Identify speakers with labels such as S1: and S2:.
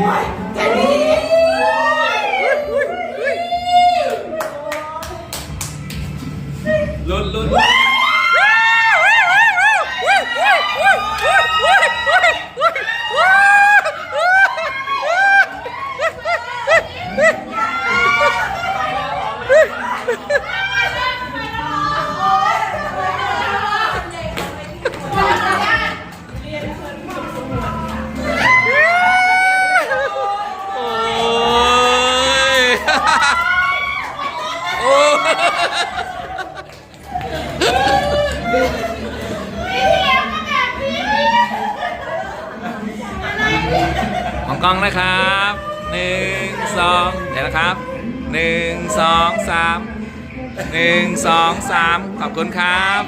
S1: ลุ้นลุ้น ของกล้องนะครับหนึ่งสองเดี๋ยวนะครับหนึ่งสองสามหนึ่งสองสามขอบคุณครับ